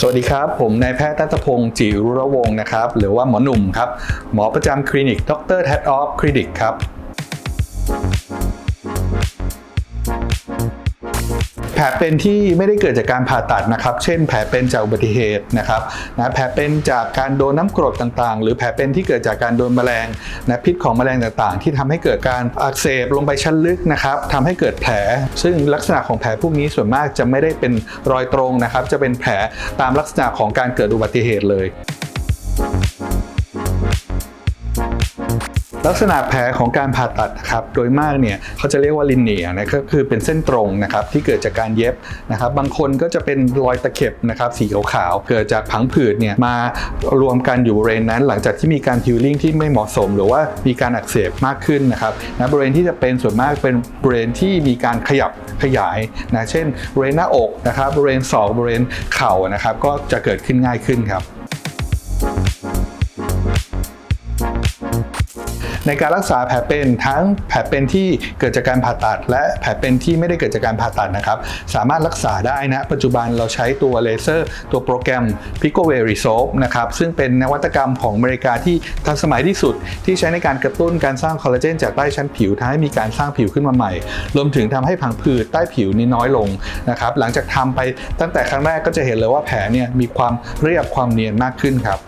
สวัสดีครับ ผมนายแพทย์ตัตพงศ์จิรุรวงศ์นะครับ หรือว่าหมอหนุ่มครับ หมอประจำคลินิกดรแทดออฟคลินิกครับ แผลเป็นที่ไม่ได้เกิดจากการผ่าตัดนะครับ เช่น แผลเป็นจากอุบัติเหตุนะครับนะแผลเป็นจากการโดนน้ำกรดต่างๆ หรือแผลเป็นที่เกิดจากการโดนแมลงนะพิษของแมลงต่างๆ ที่ทำให้เกิดการอักเสบลงไปชั้นลึกนะครับทำให้เกิดแผล ซึ่งลักษณะของแผลพวกนี้ส่วนมากจะไม่ได้เป็นรอยตรงนะครับ จะเป็นแผลตามลักษณะของการเกิดอุบัติเหตุเลย ลักษณะแผลของการผ่าตัดนะครับโดยมากเนี่ยเขาจะเรียกว่าลินเนียนะก็คือเป็นเส้นตรงนะครับที่เกิดจากการเย็บนะครับบางคนก็จะเป็นรอยตะเข็บนะครับสีขาวๆเกิดจากผังผืดเนี่ยมารวมกันอยู่บริเวณนั้น หลังจากที่มีการฮิลลิ่งที่ไม่เหมาะสม หรือว่ามีการอักเสบมากขึ้นนะครับนะบริเวณที่จะเป็นส่วนมากเป็นบริเวณที่มีการขยับขยายนะเช่นบริเวณหน้าอกนะครับบริเวณศอกบริเวณเข่านะครับก็จะเกิดขึ้นง่ายขึ้นครับ ในการรักษาแผลเป็นทั้งแผลเป็นที่เกิดจากการผ่าตัด และแผลเป็นที่ไม่ได้เกิดจากการผ่าตัดนะครับ สามารถรักษาได้นะ ปัจจุบันเราใช้ตัวเลเซอร์ ตัวโปรแกรม p i c o w a y Resolve นะครับ ซึ่งเป็นนวัตกรรมของอเมริกาที่ทันสมัยที่สุด ที่ใช้ในการกระตุ้นการสร้างคอลลาเจนจากใต้ชั้นผิวทำให้มีการสร้างผิวขึ้นมาใหม่ รวมถึงทำให้ผังผืดใต้ผิวนี้น้อยลงนะครับ หลังจากทำไปตั้งแต่ครั้งแรกก็จะเห็นเลยว่าแผลเนี่ยมีความเรียบความเนียนมากขึ้นครับ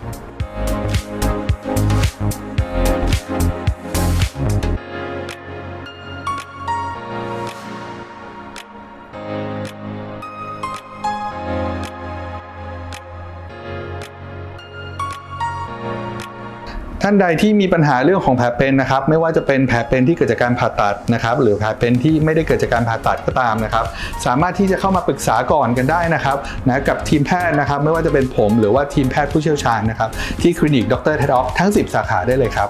ท่านใดที่มีปัญหาเรื่องของแผลเป็นนะครับไม่ว่าจะเป็นแผลเป็นที่เกิดจากการผ่าตัดนะครับหรือแผลเป็นที่ไม่ได้เกิดจากการผ่าตัดก็ตามนะครับสามารถที่จะเข้ามาปรึกษาก่อนกันได้นะครับนะกับทีมแพทย์นะครับไม่ว่าจะเป็นผมหรือว่าทีมแพทย์ผู้เชี่ยวชาญนะครับที่คลินิกดรเทดอฟทั้ง 10 สาขาได้เลยครับ